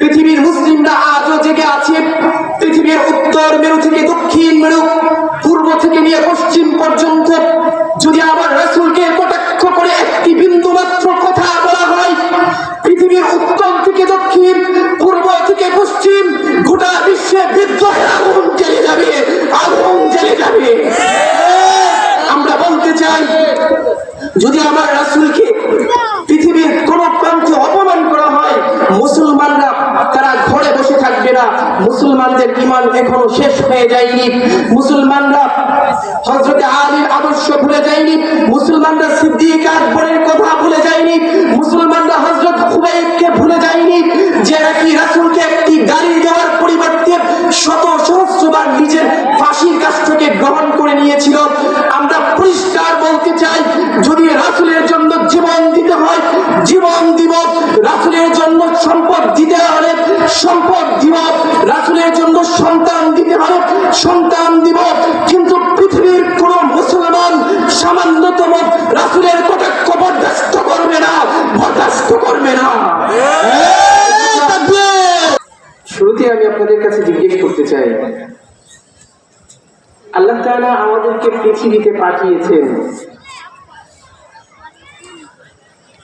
পৃথিবীর মুসলিমরা আজও জেগে আছে। পৃথিবীর উত্তর মেরু থেকে দক্ষিণ মেরু, পূর্ব থেকে নিয়ে পশ্চিম পর্যন্ত। যদি আবার রাসূলকে কটাক্ষ করে একটি বিন্দু মাত্র কথা বলা হয়, পৃথিবীর উত্তর থেকে দক্ষিণ, পূর্ব থেকে পশ্চিম, গোটা বিশ্বে বিদ্রোহের আগুন জ্বেলে যাবে, আগুন জ্বেলে যাবে। আমরা বলতে চাই, যদি আমার রাসূলকে পৃথিবীর কোন প্রান্তে অপমান করা হয়, মুসলমানরা না মুসলমানদের ইমান এখনও শেষ হয়ে যায়নি। মুসলমানরা হজরত আলীর আদর্শ ভুলে যায়নি। মুসলমানরা সিদ্দিক আকবরের কথা ভুলে যায়নি। মুসলমানরা হজরত খুবাইবকে ভুলে যায়নি যে নাকি রাসূলকে একটি গালি দেওয়ার পরিবর্তে শত সহস্রবার নিজের ফাঁসির কাষ্ঠকে গ্রহণ করে নিয়েছিল। আমরা পরিষ্কার বলতে চাই, যদি রাসূলের জন্য জীবন দিতে হয়, জীবন দিব। রাসূলের জন্য সম্পদ দিতে হলে সম্পদ দিব। রাসূলের জন্য সন্তান দিতে হলে সন্তান দিব। কিন্তু পৃথিবীর কোন মুসলমান সামান্যতম রাসূলের কটাক্ষ বরদাস্ত করবে না, বরদাস্ত করবে না। শুরুতে আমি আপনাদের কাছে জিজ্ঞেস করতে চাই, আল্লাহ আমাদেরকে পৃথিবীতে পাঠিয়েছেন।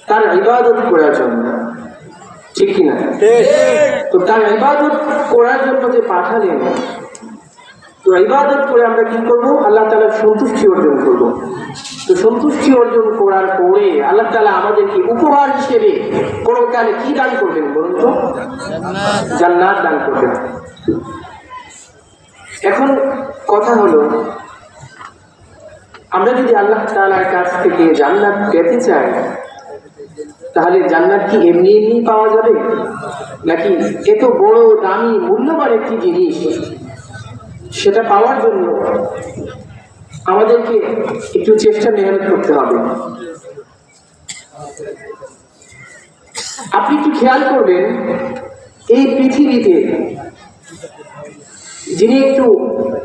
তার ইবাদত করার জন্য। ঠিক কিনা তো তার ইবাদত করার জন্য যে পাঠালেন তো ইবাদত করে আমরা কি করব? আল্লাহ তাআলার সন্তুষ্টি অর্জন করব। তো সন্তুষ্টি অর্জন করার পরে আল্লাহ তালা আমাদেরকে উপহার হিসেবে পরকালে কি দান করবেন বলুন তো? জান্নাত দান করবেন। এখন কথা হলো আমরা যদি আল্লাহ তালার কাছ থেকে জান্নাত পেতে চাই তাহলে জান্নাত কি এমনি এমনি পাওয়া যাবে? নাকি এত বড় দামি, মূল্যবান একটি জিনিস। সেটা পাওয়ার জন্য আমাদেরকে একটু চেষ্টা মেহনত করতে হবে। আপনি একটু খেয়াল করবেন, এই পৃথিবীতে যিনি একটু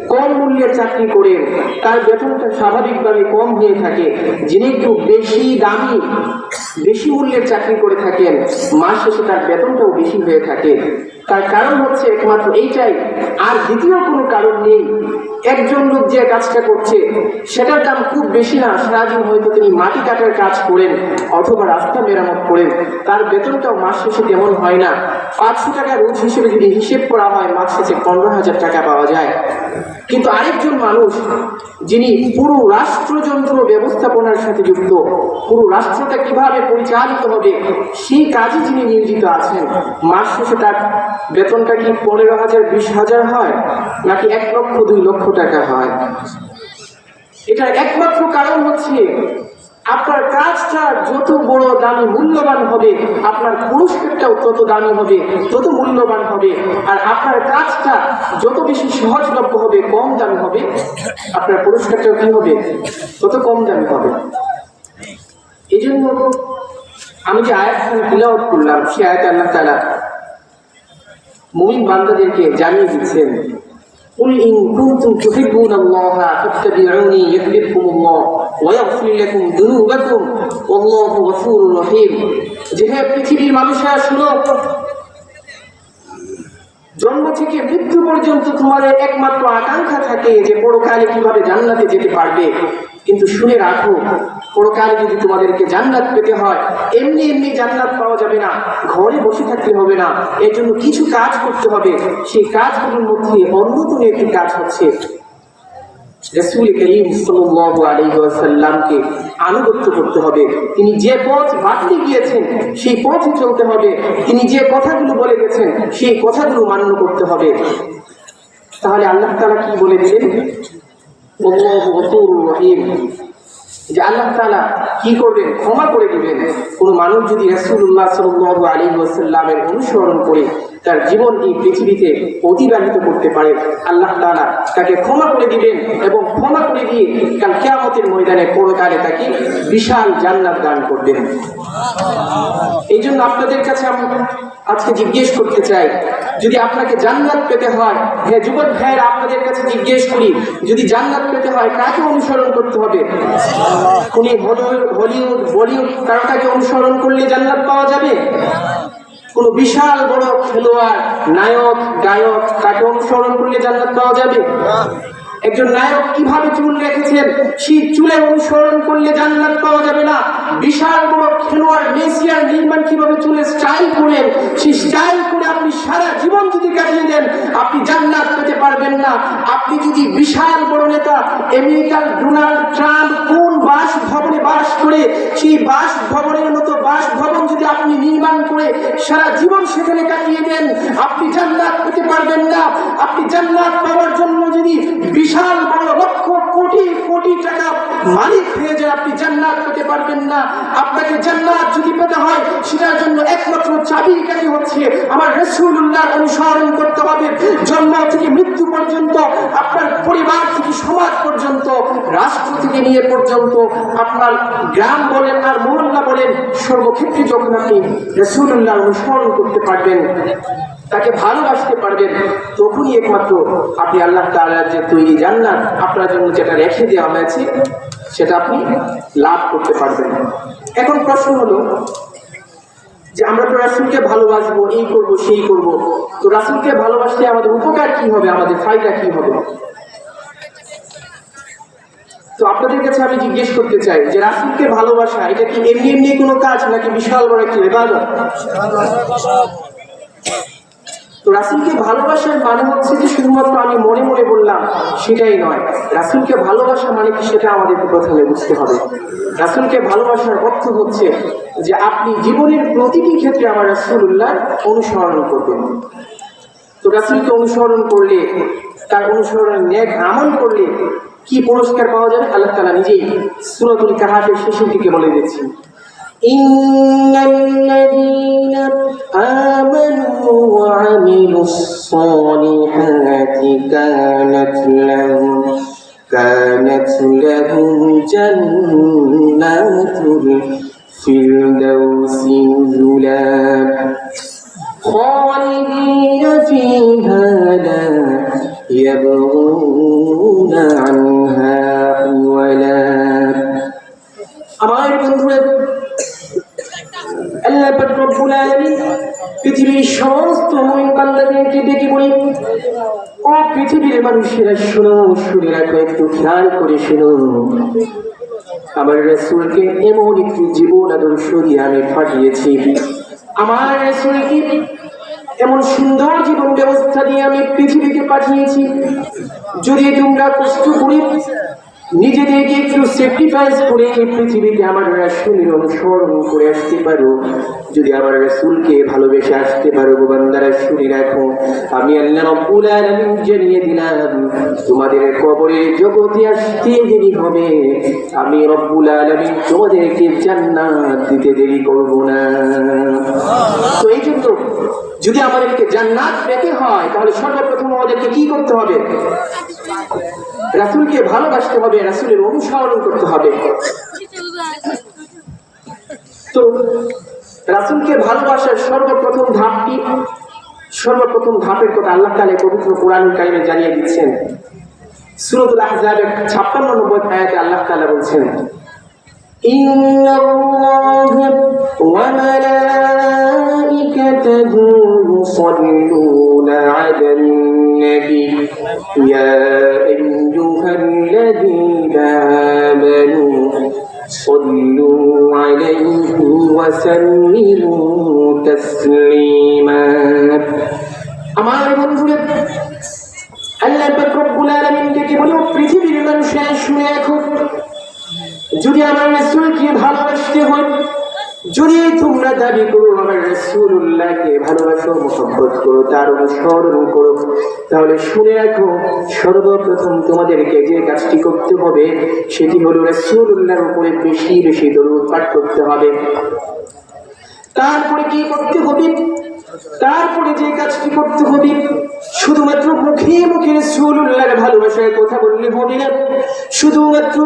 কম মূল্যের চাকরি করেন তার বেতনটা স্বাভাবিকভাবে কম হয়ে থাকে। যিনি একটু বেশি দামি, বেশি মূল্যের চাকরি করে থাকেন, মাস শেষে তার বেতনটাও বেশি হয়ে থাকে। তার কারণ হচ্ছে একমাত্র এইটাই। আর দ্বিতীয় কোনো কারণ নেই। একজন লোক যে কাজটা করছে, সেটার দাম খুব বেশি না। সারাদিন হয়তো তিনি মাটি কাটার কাজ করেন অথবা রাস্তা মেরামত করেন। তার বেতনটাও মাস শেষে তেমন হয় না। পাঁচশো টাকা রোজ হিসেবে যদি হিসেব করা হয়, মাস শেষে পনেরো হাজার টাকা পাওয়া যায়। কিন্তু আরেকজন মানুষ, যিনি পুরো রাষ্ট্রযন্ত্র ব্যবস্থাপনার সাথে যুক্ত, পুরো রাষ্ট্রটা কীভাবে পরিচালিত হবে, সেই কাজে যিনি নিয়োজিত আছেন, মাস শেষে তার বেতনটা কি পনেরো হাজার, বিশ হাজার হয়, নাকি এক লক্ষ, দুই লক্ষ টাকা হয়? এটার একমাত্র কারণ হচ্ছে, আপনার কাজটা যত বড় দামি মূল্যবান হবে, আপনার পুরস্কারটাও তত দামি হবে, তত মূল্যবান হবে, আর আপনার কাজটা যত বেশি সহজলভ্য হবে, কম দামি হবে, আপনার পুরস্কারটাও কি হবে? তত কম দামি হবে। এই জন্য আমি যে তিলাওয়াত করলাম সে আয়াত আল্লাহ তাআলা মুমিন বান্দাদেরকে জানিয়ে দিচ্ছেন قل إن كنتم تحبون الله فاتبعوني يحببكم الله ويغفر لكم ذنوبكم والله غفور رحيم যে হে পৃথিবীর মানুষেরা শুনো জন্ম থেকে মৃত্যু পর্যন্ত তোমাদের একমাত্র আকাঙ্ক্ষা থাকে যে পরকালে কিভাবে জান্নাতে যেতে পারবে কিন্তু শুনে রাখো পরকালে যদি তোমাদেরকে জান্নাত পেতে হয়, এমনি এমনি জান্নাত পাওয়া যাবে না, ঘরে বসে থাকতে হবে না, এর জন্য কিছু কাজ করতে হবে। সেই কাজগুলোর মধ্যে অন্যতম একটি কাজ হচ্ছে রসুল করিম সাল্লাল্লাহু আলাইহি ওয়াসাল্লামকে আনুগত্য করতে হবে। তিনি যে পথ বাতলে গিয়েছেন, সেই পথে চলতে হবে। তিনি যে কথাগুলো বলে গেছেন, সেই কথাগুলো মান্য করতে হবে। তাহলে আল্লাহ তাআলা কি বলে দিলেন আল্লাহু গফুরুর রহিম। যে আল্লাহ তালা কি করবেন? ক্ষমা করে দিবেন। কোন মানুষ যদি রাসূলুল্লাহ সাল্লাল্লাহু আলাইহি ওয়াসাল্লামের অনুসরণ করে তার জীবন এই পৃথিবীতে অতিবাহিত করতে পারে, আল্লাহ তালা তাকে ক্ষমা করে দিবেন এবং ক্ষমা করে দিয়ে কাল কেয়ামতের ময়দানে পরকালে তাকে বিশাল জান্নাত দান করবেন। এই জন্য আপনাদের কাছে আমি আজকে জিজ্ঞেস করতে চাই, যদি আপনাকে জান্নাত পেতে হয় হ্যাঁ যুবক ভাইয়েরা, আপনাদের কাছে জিজ্ঞেস করি, যদি জান্নাত পেতে হয়, কাকে অনুসরণ করতে হবে? উনি হলিউড বলিউড তারকাকে অনুসরণ করলে জান্নাত পাওয়া যাবে? কোনো বিশাল বড় খেলোয়াড়, নায়ক, গায়ক তাকে অনুসরণ করলে জান্নাত পাওয়া যাবে? একজন নায়ক কীভাবে চুল রেখেছেন সেই চুলের অনুসরণ করলে জান্নাত পাওয়া যাবে না। বিশাল বড় খেলোয়াড় মেসি আর নির্মাণ কীভাবে চুলের স্টাইল করেন সেই স্টাইল করে আপনি সারা জীবন যদি কাটিয়ে দেন, আপনি জান্নাত পেতে পারবেন না। আপনি যদি বিশাল বড় নেতা, আমেরিকার ডোনাল্ড ট্রাম্প কোন বাস ভবনে বাস করে, সেই বাস ভবনের মতো বাস ভবন যদি আপনি নির্মাণ করে সারা জীবন সেখানে কাটিয়ে দেন, আপনি জান্নাত পেতে পারবেন না। আপনি জান্নাত পাওয়ার জন্য যদি বিশাল বড় লক্ষ কোটি কোটি টাকা মালিক হয়ে যায়। আপনি জান্নাত পেতে পারবেন না। আপনাকে জান্নাত যদি পেতে হয়, সেটার জন্য একমাত্র চাবি চাবিকাঠি হচ্ছে আমার রসুল্লাহ অনুসরণ করতে হবে। জন্ম থেকে মৃত্যু পর্যন্ত, আপনার পরিবার থেকে সমাজ পর্যন্ত, রাষ্ট্র থেকে নিয়ে পর্যন্ত, আপনার গ্রাম বলেন আর মহল্লা বলেন, সর্বক্ষেত্রে যখন আপনি রসুল্লাহ অনুসরণ করতে পারবেন তাকে ভালোবাসতে পারবেন, তখনই একমাত্র আপনি আল্লাহ তাআলার যে তৈরি জান্নাত আপনার জন্য যেটা রেখে দেওয়া হয়েছে, সেটা আপনি লাভ করতে পারবেন। এখন প্রশ্ন হলো যে আমরা তো রাসুলকে ভালোবাসবো, এই করব, সেই করব। তো রাসুলকে ভালোবাসলে আমাদের উপকার কি হবে, আমাদের ফায়দা কি হবে? তো আপনাদের কাছে আমি জিজ্ঞেস করতে চাই যে রাসুলকে ভালোবাসা, এটা কি এমনি এমনি কোনো কাজ নাকি বিশাল বড় একটি তো রাসুলকে ভালোবাসার মানে হচ্ছে যে শুধুমাত্র আমি মনে মনে বললাম, সেটাই নয়। রাসুলকে ভালোবাসা মানে কি সেটা আমাদেরকে প্রথমে বুঝতে হবে। রাসুলকে ভালোবাসার অর্থ হচ্ছে যে আপনি জীবনের প্রতিটি ক্ষেত্রে আমার রাসুল্লাহ অনুসরণ করবেন। তো রাসুলকে অনুসরণ করলে, তার অনুসরণের ন্যাক আমল করলে কি পুরস্কার পাওয়া যাবে? আল্লাহ তালা নিজেই সুরতুল কাহাফের শেষের দিকে বলে দিচ্ছি إن الذين آمنوا وعملوا الصالحات كانت لهم كانت لهم جنات الفردوس نزلا. خالدين فيها لا يبغون খেয়াল করে শুনুন আমার রসুলকে এমন একটি জীবন আদর্শ দিয়ে আমি পাঠিয়েছি। আমার রসুলকে এমন সুন্দর জীবন ব্যবস্থা দিয়ে আমি পৃথিবীকে পাঠিয়েছি। যদি তোমরা কষ্ট করে নিজেদেরকে একটু স্যাক্রিফাইস করে এই পৃথিবীতে আমার রাসূলের অনুসরণ করে আসতে পারো। যদি আমার রাসূলকে ভালোবেসে আসতে পারো বান্দারা শুনে রাখো আমি আল্লাহ রব্বুল আলামিন জানিয়ে দিলাম, তোমাদের কবরে জগতে আসতে দেরি হবে। আমি রব্বুল আলামিন তোমাদেরকে জান্নাত দিতে দেরি করব না। তো এই জন্য যদি আমাদেরকে জান্নাত পেতে হয়, তাহলে সর্বপ্রথম আমাদেরকে কি করতে হবে? রাসূলকে ভালোবাসতে হবে। রাসূলের অনুসরণ করতে হবে তো রাসূলকে ভালোবাসার সর্বপ্রথম ধাপটি সর্বপ্রথম ধাপের কথা আল্লাহ তাআলা পবিত্র কোরআনুল কারিমে জানিয়ে দিচ্ছেন সূরাতুল আহজাবের 56 নম্বর আয়াতে আল্লাহ তাআলা বলছেন إن الله وملائكته يصلون على النبي يا أيها الذين آمنوا صلوا عليه وسلموا تسليما আমার বন্ধুরা আল্লাহ পাক রব্বুল আলামিন ডেকে বলো পৃথিবীর মানুষেরা শুনে এখন যদি আমার রাসূলকে ভালোবাসতে হয় যদি তোমরা দাবি করো, আমার রাসূলুল্লাহকে ভালোবাসো মোহাম্মত করো, তার অনুসরণ করো, তাহলে শুনে রাখো, সর্বপ্রথম তোমাদেরকে যে কাজটি করতে হবে, সেটি হলো রাসূলুল্লাহর উপরে বেশি বেশি দরুদ পাঠ করতে হবে। তারপরে কি করতে হবে? তারপরে যে কাজটি করতে হবে, শুধুমাত্র মুখে মুখে রসুল্লাহর ভালোবাসার কথা বললে হবে না। শুধুমাত্র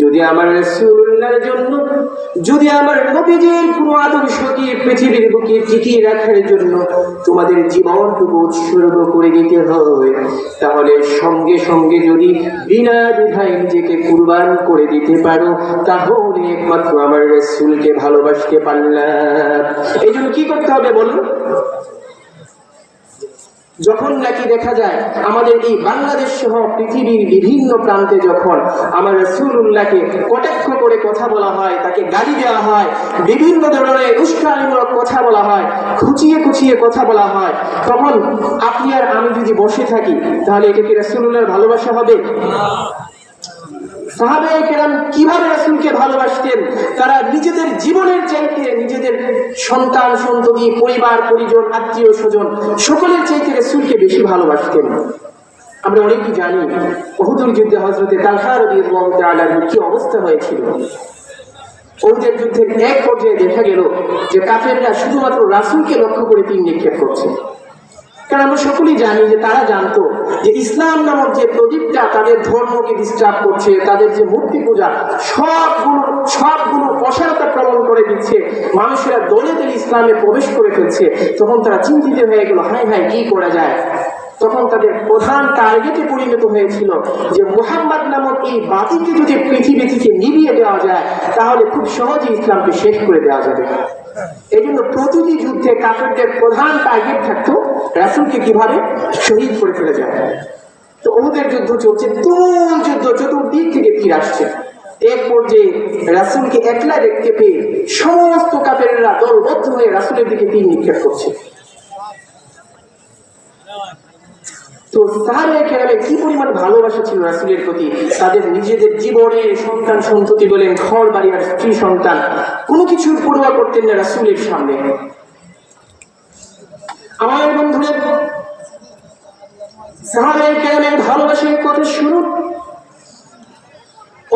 যদি আমার রাসূলুল্লাহর জন্য, যদি আমার নবীজির কোনো আদর্শকে পৃথিবীর বুকে টিকিয়ে রাখার জন্য তোমাদের জীবনটুকু উৎসর্গ করে দিতে হয় তাহলে সঙ্গে সঙ্গে যদি বিনা দ্বিধায় নিজেকে কুরবান করে দিতে পারো, তাহলে একমাত্র আমার রাসূলকে ভালোবাসতে পারলাম। এই জন্য কি করতে হবে বলুন যখন নাকি দেখা যায় আমাদের এই বাংলাদেশ সহ পৃথিবীর বিভিন্ন প্রান্তে যখন আমার রসুল্লাহকে কটাক্ষ করে কথা বলা হয়, তাকে গালি দেওয়া হয়, বিভিন্ন ধরনের উস্কানিমূলক কথা বলা হয়, খুচিয়ে খুচিয়ে কথা বলা হয়, তখন আপনি আর আমি যদি বসে থাকি, তাহলে এটা কি রসুল্লাহর ভালোবাসা হবে? সাহাবায়ে কেরাম কীভাবে রাসূলকে ভালোবাসতেন? তারা নিজেদের জীবনের চাইতে নিজেদের সন্তান, সন্ততি, পরিবার, পরিজন, আত্মীয়, স্বজন সকলের চাইতে রাসূলকে বেশি ভালোবাসতেন। আমরা অনেকেই জানি বহুদূর যুদ্ধে হজরতে তালহা তাআলার কি অবস্থা হয়েছিল। ওদের যুদ্ধের এক পর্যায়ে দেখা গেল যে কাফেররা শুধুমাত্র রাসূলকে লক্ষ্য করে তীর নিক্ষেপ করছে। কারণ আমরা সকলেই জানি যে তারা জানতো যে ইসলাম নামক যে প্রদীপটা তাদের ধর্মকে ডিস্টার্ব করছে, তাদের যে মূর্তি পূজা, সবগুলো সবগুলো অসারতা প্রমাণ করে দিচ্ছে। মানুষেরা দলে দলে ইসলামে প্রবেশ করে ফেলছে। তখন তারা চিন্তিত হয়ে গেল হাই হাই কি করা যায়? তখন তাদের প্রধান টার্গেটে পরিণত হয়েছিল যে মোহাম্মদ নামক এই বাতিকে যদি পৃথিবী থেকে নিভিয়ে দেওয়া যায়, তাহলে খুব সহজে ইসলামকে শেষ করে দেওয়া যাবে। এই জন্য প্রতিটি যুদ্ধে কাফেরদের প্রধান টার্গেট থাকতো রাসুলকে কীভাবে শহীদ করে ফেলে যায় তো ওদের যুদ্ধ চলছে, তুমুল যুদ্ধ, চতুর্দিক থেকে তীর আসছে। এক পর্যায়ে রাসুলকে একলা দেখতে পেয়ে সমস্ত কাপেরা দলবদ্ধ হয়ে রাসুলের দিকে তীর নিক্ষেপ করছে। তো সাহাবে কেরামে কি পরিমাণ ভালোবাসা ছিল রাসুলের প্রতি? তাদের নিজেদের জীবনে সন্তান সন্ততি বলেন, ঘর, বাড়ি আর স্ত্রী সন্তান, কোনো কিছুর পড়ুয়া করতেন না রাসুলের সামনে। আমার বন্ধুদের সাহাবে কেরামের ভালোবাসার কথা শুরু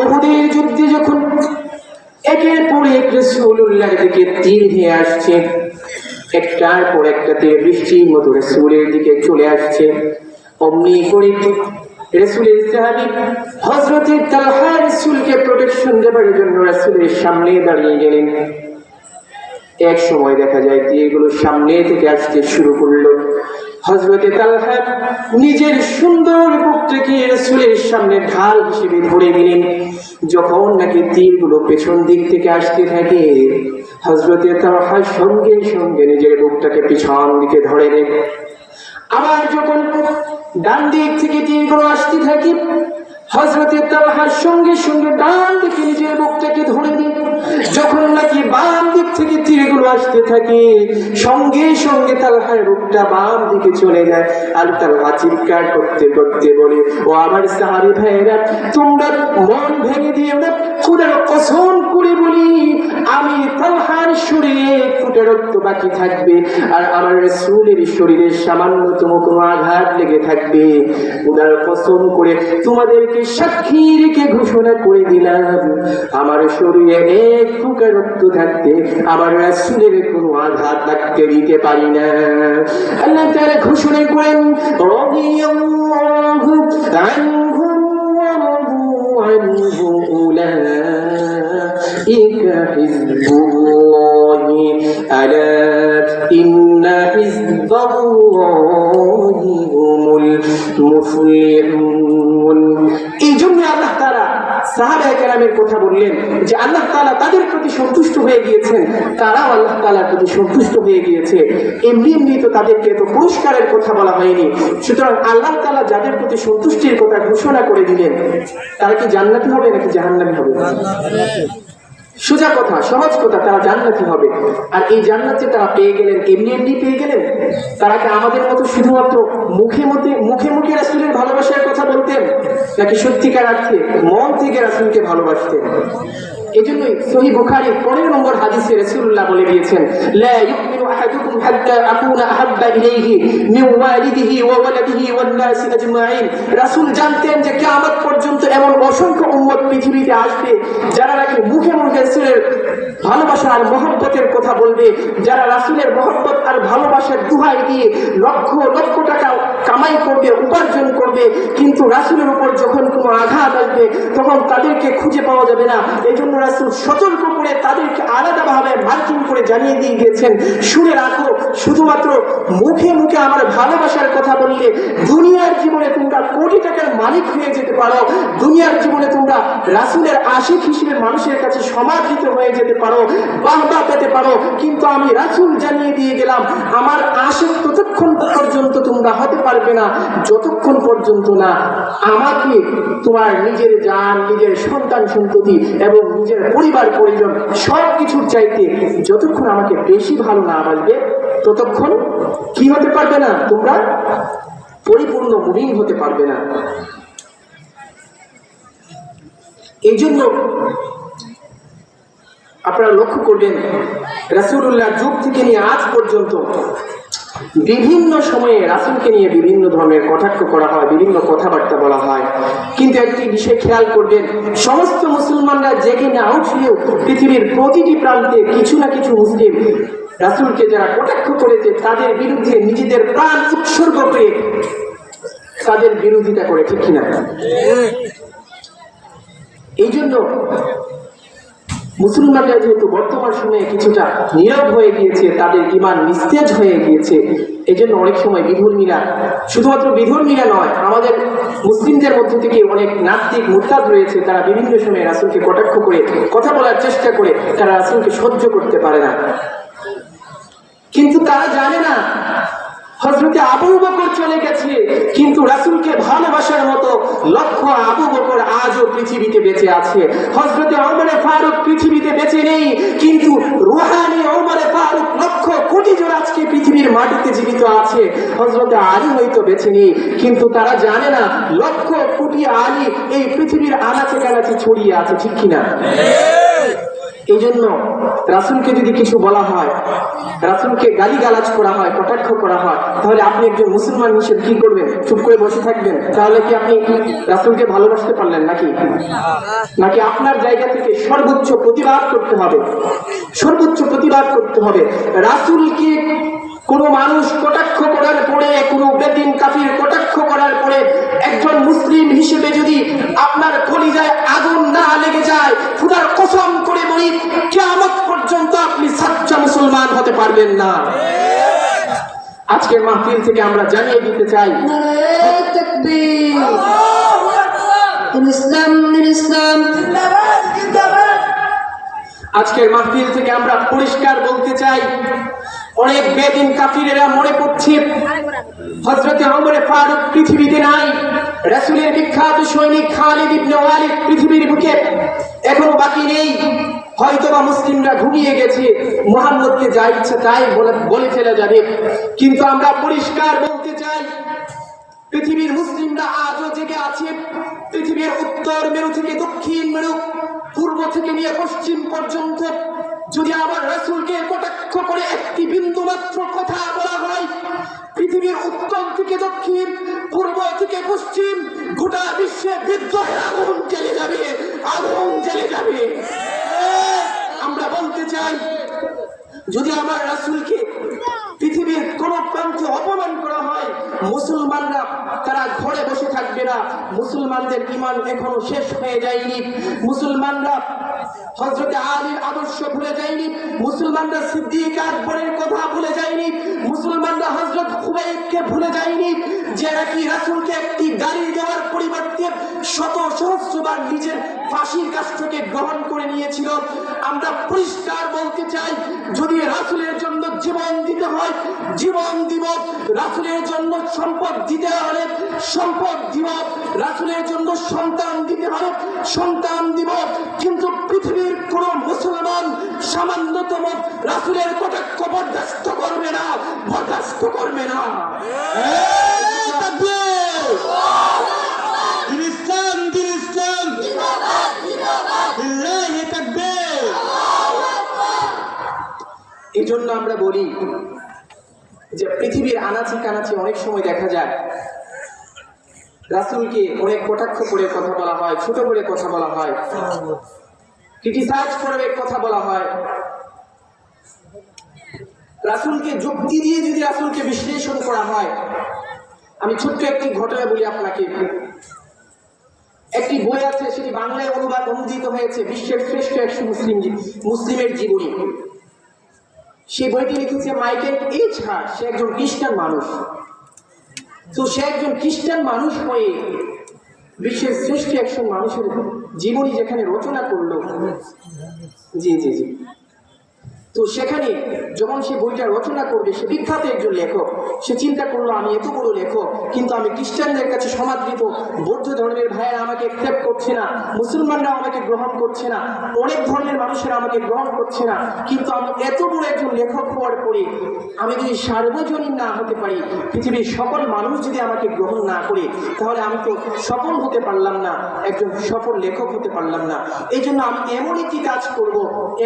ওহুদের যুদ্ধে যখন একের পর এক রসুল্লাহর দিকে তীর দিয়ে আসছে, একটার পর একটা তীর বৃষ্টির মতো রসুলের দিকে চলে আসছে। অমনি করে রসুলের সাহাবি হজরতের তালহা রসুলকে প্রোটেকশন দেবার জন্য রসুলের সামনে দাঁড়িয়ে গেলেন। এক সময় দেখা যায় তীরগুলো সামনে থেকে আসতে শুরু করল। হজরতে তালহা নিজের সুন্দর বুকটাকে রসুলের সামনে ঢাল হিসেবে ধরে নিলেন। যখন নাকি তীরগুলো পেছন দিক থেকে আসতে থাকে হজরতে তালহার সঙ্গে সঙ্গে নিজের বুকটাকে পিছন দিকে ধরে নেন ডান দিক থেকে তীরগুলো আসতে থাকে। হজরতে তালহার সঙ্গে সঙ্গে ডান দিকে নিজের মুখটাকে ধরে দিন যখন নাকি বাম দিক থেকে তীরগুলো আসতে থাকে, সঙ্গে সঙ্গে তালহার রূপটা বাম দিকে চলে যায়। আর তালহা চিৎকার করতে করতে বলে, ও আমার সাহাবি ভাইয়েরা, তোমরা মন ভেঙে দিয়ে না, খুদার কসম করে বলি, আমি তালহার শরীরে ফুটে রক্ত বাকি থাকবে, আর আমার রসুলের শরীরে সামান্যতম কোনো আঘাত লেগে থাকবে। উদার কসম করে তোমাদেরকে সাক্ষী রেখে ঘোষণা করে দিলাম, আমার শরীরে এক ফুকা রক্ত থাকতে আমার রাসূলের কোনো আঘাত থাকতে দিতে পারি না। আল্লাহ তাআলা ঘোষণা করেন রাদিয়াল্লাহু আনহুম ওয়া রাদু আনহু উলাইকা হিজবুল্লাহি আলা ইন্না হিজবাল্লাহি হুমুল মুফলিহুন এই জন্য আল্লাহ তারা সাহাবায়ে কেরামের কথা বললেন যে আল্লাহ তালা তাদের প্রতি সন্তুষ্ট হয়ে গিয়েছেন। তারাও আল্লাহ তালার প্রতি সন্তুষ্ট হয়ে গিয়েছে। এমনি এমনি তো তাদেরকে তো পুরস্কারের কথা বলা হয়নি। সুতরাং আল্লাহ তালা যাদের প্রতি সন্তুষ্টির কথা ঘোষণা করে দিলেন, তারা কি জান্নাতি হবে নাকি জাহান্নামি হবে? সোজা কথা, সহজ কথা, তারা জান্নাতি হবে। আর এই জান্নাতে তারা পেয়ে গেলেন, এমনি এমনি পেয়ে গেলেন? তারা কি আমাদের মতো শুধুমাত্র মুখে মুখে মুখে মুখে রাসুলের ভালোবাসার কথা বলতেন? নাকি সত্যিকার অর্থে মন থেকে রাসুলকে ভালোবাসতেন? এই সহি নম্বর হাদিসে বলে দিয়েছেন, লা ইউমিনু আহাদুকুম হাত্তা আকুনা আহাব্বা ইলাইহি মিন ওয়ালিদিহি ওয়া ওয়ালাদিহি ওয়ান আজমাইন। রাসূল জানতেন যে কিয়ামত পর্যন্ত এমন অসংখ্য উম্মত পৃথিবীতে আসবে যারা নাকি মুখে মুখে রাসূলের ভালোবাসা আর মহব্বতের কথা বলবে, যারা রাসূলের মহব্বত আর ভালোবাসার দুহাই দিয়ে লক্ষ লক্ষ টাকা কামাই করবে, উপার্জন করবে, কিন্তু রাসুলের উপর যখন কোনো আঘাত আসবে, তখন তাদেরকে খুঁজে পাওয়া যাবে না। এই জন্য রাসুল সতর্ক করে তাদেরকে আলাদাভাবে মার্কিং করে জানিয়ে দিয়ে গিয়েছেন, শুনে রাখো, শুধুমাত্র মুখে মুখে আমার ভালোবাসার কথা বললে দুনিয়ার জীবনে তোমরা কোটি টাকার মালিক হয়ে যেতে পারো, দুনিয়ার জীবনে তোমরা রাসুলের আশিক হিসেবে মানুষের কাছে সমাদৃত হয়ে যেতে পারো, বাহবা পেতে পারো। কিন্তু আমি রাসুল জানিয়ে দিয়ে গেলাম, আমার আশিক ততক্ষণ পর্যন্ত তোমরা হতে পারবে না, যতক্ষণ পর্যন্ত না আমাকে তোমার নিজের জান, নিজের সন্তান সন্ততি এবং নিজের পরিবার, পরিজন সব কিছুর চাইতে যতক্ষণ আমাকে বেশি ভালো না বাসবে, ততক্ষণ কি হতে পারবে না? তোমরা পরিপূর্ণ মুমিন হতে পারবে না। এই জন্য আপনারা লক্ষ্য করবেন রাসুল্লাহ যুগ থেকে নিয়ে আজ পর্যন্ত বিভিন্ন সময়ে রাসুলকে নিয়ে বিভিন্ন ধরনের কটাক্ষ করা হয়, বিভিন্ন কথাবার্তা বলা হয়। কিন্তু একটি বিষয় খেয়াল করবেন, সমস্ত মুসলমানরা জেগে না উঠলেও পৃথিবীর প্রতিটি প্রান্তে কিছু না কিছু মুসলিম রাসুলকে যারা কটাক্ষ করেছে, তাদের বিরুদ্ধে নিজেদের প্রাণ উৎসর্গ করে তাদের বিরোধিতা করে, ঠিক কিনা? এই জন্য মুসলমানরা যেহেতু বর্তমান সময়ে কিছুটা নীরব হয়ে গিয়েছে, তাদের ইমান নিস্তেজ হয়ে গিয়েছে এই জন্য অনেক সময় বিধর্মীরা শুধুমাত্র বিধর্মীরা নয়, আমাদের মুসলিমদের মধ্যে থেকে অনেক নাস্তিক মুরতাদ রয়েছে, তারা বিভিন্ন সময়ে রাসুলকে কটাক্ষ করে কথা বলার চেষ্টা করে, তারা রাসুলকে সহ্য করতে পারে না। কিন্তু তারা জানে না হজরতে আবু বকর চলে গেছে। কিন্তু রাসুলকে ভালোবাসার মতো লক্ষ আবু বকর আজও পৃথিবীতে বেঁচে আছে। হজরতে ওমরে ফারুক পৃথিবীতে বেঁচে নেই, কিন্তু রুহানি ওমরে ফারুক লক্ষ কোটি জন আজকে পৃথিবীর মাটিতে জীবিত আছে। হজরতে আলী হয়তো বেঁচে নেই, কিন্তু তারা জানে না লক্ষ কোটি আলী এই পৃথিবীর আনাচে কানাচে ছড়িয়ে আছে, ঠিক কিনা? এই জন্য রাসুলকে যদি কিছু বলা হয়, রাসুলকে গালি গালাজ করা হয়, কটাক্ষ করা হয়, তাহলে আপনি একজন মুসলমান হিসেবে কি করবেন? চুপ করে বসে থাকবেন? তাহলে কি আপনি রাসুলকে ভালোবাসতে পারলেন নাকি? নাকি আপনার জায়গা থেকে সর্বোচ্চ প্রতিবাদ করতে হবে? সর্বোচ্চ প্রতিবাদ করতে হবে। রাসুলকে কোন মানুষ কটাক্ষ করার পরে কোন বেদিন কাফির কটাক্ষ করার পরে একজন মুসলিম হিসেবে যদি আপনার কলিজায় আগুন না লেগে যায় খুদার কসম করে বলি কেমন পর্যন্ত আপনি সাচ্চা মুসলমান হতে পারবেন না। আজকের মাহফিল থেকে আমরা জানিয়ে দিতে চাই ইসলাম ইসলাম আজকের মাহফিল থেকে আমরা পরিষ্কার বলতে চাই অনেক বেদিন কাফিরেরা মনে করছে হজরতে ওমরে ফারুক পৃথিবীতে নাই। রাসূলের বিখ্যাত সৈনিক খালিদ ইবনে ওয়ালিদ পৃথিবীর বুকে এখনও বাকি নেই। হয়তোবা মুসলিমরা ঘুমিয়ে গেছে। মোহাম্মদকে যা ইচ্ছা তাই বলে ফেলা যাবে। কিন্তু আমরা পরিষ্কার বলতে চাই, পৃথিবীর মুসলিমরা আজও জেগে আছে। পৃথিবীর উত্তর মেরু থেকে দক্ষিণ মেরু পূর্ব থেকে নিয়ে পশ্চিম পর্যন্ত যদি আমার রাসূলকে কটাক্ষ করে একটি বিন্দু মাত্র কথা বলা হয়, পৃথিবীর উত্তর থেকে দক্ষিণ, পূর্ব থেকে পশ্চিম, গোটা বিশ্বে বিদ্রোহের আগুন জ্বলে যাবে, আগুন জ্বলে যাবে। আমরা বলতে চাই, যদি আমার রাসূলকে পৃথিবীর কোন প্রান্তে অপমান করা হয়, মুসলমানরা তারা ঘরে বসে থাকবে না। মুসলমানদের ইমান এখনও শেষ হয়ে যায়নি। মুসলমানরা হজরতে আলীর আদর্শ ভুলে যায়নি। মুসলমানরা সিদ্দিক আকবরের কথা ভুলে যায়নি। মুসলমানরা হজরত হুবাইবকে ভুলে যায়নি। যে নাকি রাসূলকে একটি গাড়ি দেওয়ার পরিবর্তে শত সহস্রবার নিজের ফাঁসির কাষ্ঠকে গ্রহণ করে নিয়েছিল, আমরা পরিষ্কার বলতে চাই, যদি রাসূলের জন্য জীবন দিতে হয়, জীবন দিব। রাসূলের জন্য সম্পদ দিতে হলে সম্পদ দিব। রাসূলের জন্য সন্তান দিতে হলে সন্তান দিব। কিন্তু পৃথিবীর কোন মুসলমান সামান্যতম রাসূলের কটাক্ষ বরদাস্ত করবে না, বরদাস্ত করবে না দিন ইসলাম দিন ইসলাম লিল্লাহি তাকবীর এই জন্য আমরা বলি যে পৃথিবীর আনাচে কানাচে অনেক সময় দেখা যায়, রাসুলকে অনেক কটাক্ষ করে কথা বলা হয়, ছোট করে কথা বলা হয় ক্রিটিসাইজ করে কথা বলা হয়। রাসূলকে যুক্তি দিয়ে যদি রাসুলকে বিশ্লেষণ করা হয়, আমি ছোট্ট একটি ঘটনা বলি আপনাকে। একটি বই আছে, সেটি বাংলায় অনুবাদ, অনুদিত হয়েছে বিশ্বের শ্রেষ্ঠ একশো মুসলিম, মুসলিমের জীবনী। সেই বইটি লিখেছে মাইকেল এইচ হার্ট, সে একজন খ্রিস্টান মানুষ। তো সে একজন খ্রিস্টান মানুষ হয়ে বিশ্বের শ্রেষ্ঠ একজন মানুষের জীবনী যেখানে রচনা করল। জি জি জি। তো সেখানে যখন সে বইটা রচনা করবে, সে বিখ্যাত একজন লেখক, সে চিন্তা করল, আমি এত বড় লেখক, কিন্তু আমি খ্রিস্টানদের কাছে সমাদৃত, বৌদ্ধ ধর্মের ভাইয়েরা আমাকে অ্যাকসেপ্ট করছে না মুসলমানরা আমাকে গ্রহণ করছে না, অনেক ধর্মের মানুষেরা আমাকে গ্রহণ করছে না, কিন্তু আমি এত বড় একজন লেখক হওয়ার পরে আমি যদি সার্বজনীন না হতে পারি, পৃথিবীর সকল মানুষ যদি আমাকে গ্রহণ না করে, তাহলে আমি তো সফল হতে পারলাম না, একজন সফল লেখক হতে পারলাম না। এই জন্য আমি এমন একটি কাজ করব,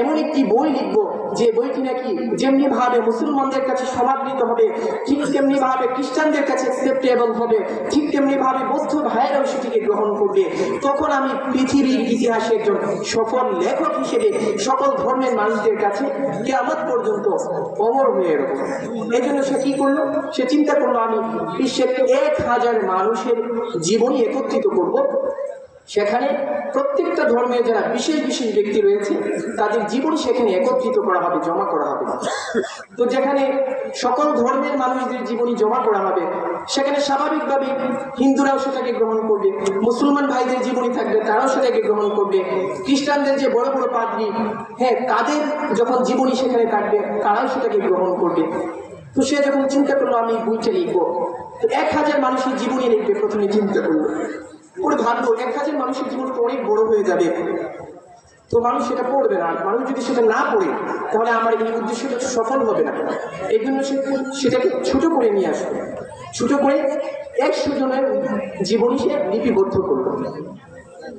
এমন একটি বই লিখব যে বইটি নাকি যেমনি ভাবে মুসলমানদের কাছে সমাদৃত হবে, ঠিক তেমনি ভাবে খ্রিস্টানদের কাছে অ্যাকসেপ্টেবল হবে, ঠিক তেমনি ভাবে বৌদ্ধ ভাইয়েরাও সেটিকে গ্রহণ করবে। তখন আমি পৃথিবীর ইতিহাসে একজন সফল লেখক হিসেবে সকল ধর্মের মানুষদের কাছে কেয়ামত পর্যন্ত অমর হয়ে রব। এই জন্য সে কি করল? সে চিন্তা করল, আমি বিশ্বের এক হাজার মানুষের জীবনী একত্রিত করব। সেখানে প্রত্যেকটা ধর্মের যারা বিশেষ বিশেষ ব্যক্তি রয়েছে, তাদের জীবন সেখানে একত্রিত করা হবে, জমা করা হবে। তো যেখানে সকল ধর্মের মানুষদের জীবনী জমা করা হবে, সেখানে স্বাভাবিকভাবে হিন্দুরাও সেটাকে গ্রহণ করবে, মুসলমান ভাইদের জীবনী থাকবে, তারাও সেটাকে গ্রহণ করবে, খ্রিস্টানদের যে বড় বড় পাদ্রী হ্যাঁ তাদের যখন জীবনী সেখানে থাকবে তারাও সেটাকে গ্রহণ করবে। তো সে যখন চিন্তা করল, আমি বইটা লিখব। তো এক হাজার মানুষের জীবনী লিখবে, প্রথমে চিন্তা করল। ওরে ভাবলো, এক হাজার মানুষের জীবন তো অনেক বড় হয়ে যাবে। তো মানুষ সেটা পড়বে না। মানুষ যদি সেটা না পড়ে তাহলে আমার এই উদ্দেশ্যটা সফল হবে না। এই জন্য সে সেটাকে ছোট করে নিয়ে আসবে ছোট করে একশো জনের জীবনী সে লিপিবদ্ধ করল।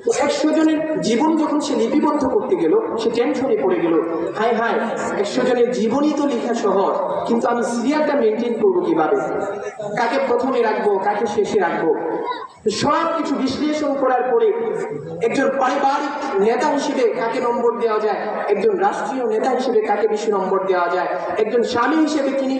তো একশো জনের জীবন যখন সে লিপিবদ্ধ করতে গেল, সে টেনশনে পড়ে গেল। হায় হায়, একশো জনের জীবনই তো লেখা সহজ কিন্তু আমি সিরিয়ালটা মেনটেন করব কীভাবে? কাকে প্রথমে রাখব, কাকে শেষে রাখব? সব কিছু বিশ্লেষণ করার পরে একজন পারিবারিক নেতা হিসেবে কাকে নম্বর দেওয়া যায়? একজন রাষ্ট্রীয় নেতা হিসেবে কাকে বেশি নম্বর দেওয়া যায়? একজন স্বামী হিসেবে তিনি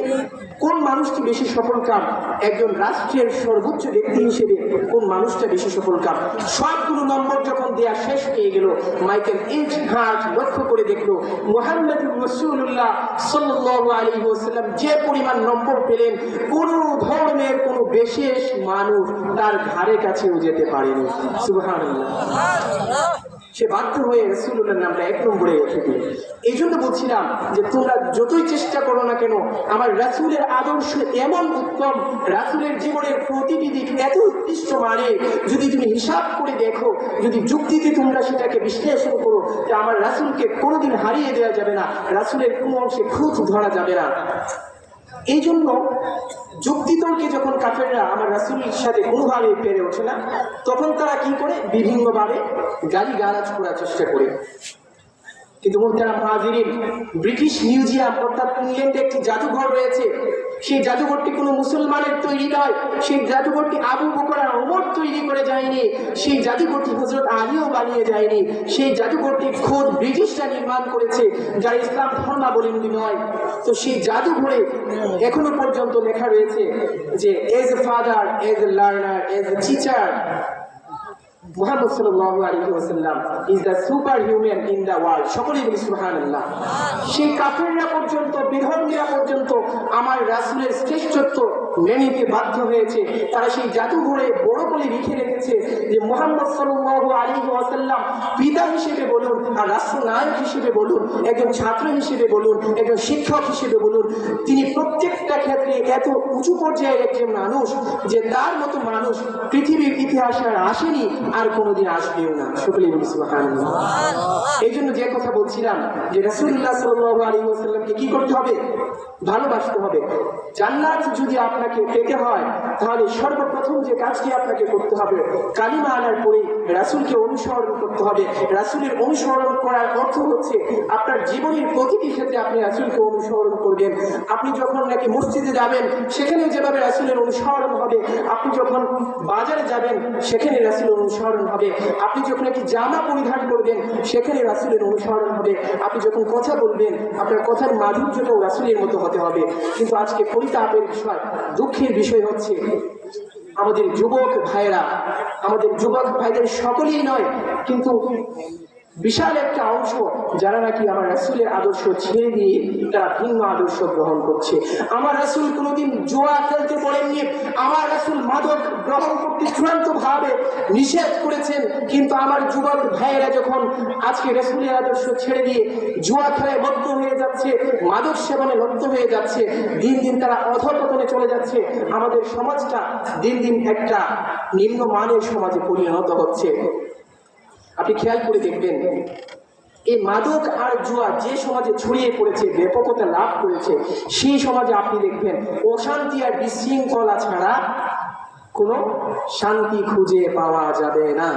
কোন মানুষটি বেশি সফল কাম একজন রাষ্ট্রের সর্বোচ্চ ব্যক্তি হিসেবে কোন মানুষটা বেশি সফল কাম সবগুলো নম্বর যখন দেয়া শেষ হয়ে গেল, মাইকেল ইঞ্চ হার্ট লক্ষ্য করে দেখল মোহাম্মদ রসুল্লাহ সাল্লাল্লাহু আলাইহি ওয়াসাল্লাম যে পরিমাণ নম্বর পেলেন, কোন ধর্মের কোন বিশেষ মানুষ তার ঘাড়ে কাছেও যেতে পারেনি। সুবহানাল্লাহ। সে বাধ্য হয়ে রসুল্লাহর নামটা এক নম্বরে রেখে দিল। এই জন্য বলছিলাম যে তোমরা যতই চেষ্টা করো না কেন, আমার রাসুলের আদর্শ এমন উত্তম, রাসুলের জীবনের প্রতিটি দিক এত উৎকৃষ্ট মানে যদি তুমি হিসাব করে দেখো, যদি যুক্তিতে তোমরা সেটাকে বিশ্লেষণ করো যে আমার রাসুলকে কোনোদিন হারিয়ে দেওয়া যাবে না। রাসুলের কোনো অংশে খুঁত ধরা যাবে না। এই জন্য যুক্তিতর্কে যখন কাফেররা আমার রাসুলের সাথে কোনোভাবে পেরে ওঠে না, তখন তারা কি করে? বিভিন্নভাবে গালি গালাজ করার চেষ্টা করে। কিন্তু ব্রিটিশ মিউজিয়াম, অর্থাৎ ইংল্যান্ডে একটি জাদুঘর রয়েছে। সেই জাদুঘরটি কোনো মুসলমানের তৈরি নয়। সেই জাদুঘরটি আবু বকরা ওমর তৈরি করে যায়নি। সেই জাদুঘরটি হজরত আলীও বানিয়ে যায়নি। সেই জাদুঘরটি খোদ ব্রিটিশরা নির্মাণ করেছে, যারা ইসলাম ধর্মাবলম্বী নয়। তো সেই জাদুঘরে এখনও পর্যন্ত লেখা রয়েছে যে as a father as a learner as a teacher Muhammad সাল্লাল্লাহু আলাইহি ওয়াসাল্লাম is the super human in the world সকলেই বলি সুবহানাল্লাহ। সেই কাফেররা পর্যন্ত বিধর্মীরা পর্যন্ত আমার রাসূলের শ্রেষ্ঠত্ব মেনে নিতে বাধ্য হয়েছে। তারা সেই জাদুঘরে বড় করে লিখে রেখেছে যে মুহাম্মদ সাল্লাল্লাহু আলাইহি ওয়াসাল্লাম পিতা হিসেবে বলুন আর রাষ্ট্রনায়ক হিসেবে বলুন একজন ছাত্র হিসেবে বলুন একজন শিক্ষক হিসেবে বলুন তিনি প্রত্যেকটা ক্ষেত্রে এত উঁচু পর্যায়ের একজন মানুষ যে তার মতো মানুষ পৃথিবীর ইতিহাসে আর আসেনি আর কোনোদিন আসবেও না। সুবহানাল্লাহ। এই জন্য যে কথা বলছিলাম যে রাসূলুল্লাহ সাল্লাল্লাহু আলাইহি ওয়াসাল্লামকে কি করতে হবে? ভালোবাসতে হবে। জান্নাত যদি আপনাকে পেতে হয়, তাহলে সর্বপ্রথম যে কাজটি আপনাকে করতে হবে, কালিমা আনার পরে রাসুলকে অনুসরণ করতে হবে। রাসুলের অনুসরণ করার অর্থ হচ্ছে আপনার জীবনের প্রতিটি ক্ষেত্রে আপনি রাসুলকে অনুসরণ করবেন। আপনি যখন নাকি মসজিদে যাবেন সেখানেও যেভাবে রাসুলের অনুসরণ হবে, আপনি যখন বাজারে যাবেন, সেখানে রাসুলের অনুসরণ হবে। আপনি যখন একটি জামা পরিধান করবেন, সেখানে রাসুলের অনুসরণ হবে। আপনি যখন কথা বলবেন, আপনার কথার মাধুর্যটাও রাসুলের মতো হতে হবে। কিন্তু আজকে পরিতাপের বিষয়, দুঃখের বিষয় হচ্ছে, আমাদের যুবক ভাইরা আমাদের যুবক ভাইদের সকলেই নয়, কিন্তু বিশাল একটা অংশ যারা নাকি আমার রাসুলের আদর্শ ছেড়ে দিয়ে তারা ভিন্ন আদর্শ গ্রহণ করছে। আমার রাসুল কোনোদিন জোয়া খেলতে পড়েননি আমার রাসুল মাদক গ্রহণ করতে চূড়ান্ত ভাবে নিষেধ করেছেন। কিন্তু আমার যুবক ভাইয়েরা যখন আজকে রাসুলের আদর্শ ছেড়ে দিয়ে জুয়া খেলায় মত্ত হয়ে যাচ্ছে, মাদক সেবনে লব্ধ হয়ে যাচ্ছে, দিন দিন তারা অধপতনে চলে যাচ্ছে, আমাদের সমাজটা দিন দিন একটা নিম্নমানের সমাজে পরিণত হচ্ছে। আপনি খেয়াল করে দেখবেন, এই মাদক আর জুয়া যে সমাজে ছড়িয়ে পড়েছে, ব্যাপকতা লাভ করেছে, সেই সমাজে আপনি দেখবেন অশান্তি আর বিশৃঙ্খলা ছাড়া কোনো শান্তি খুঁজে পাওয়া যাবে না।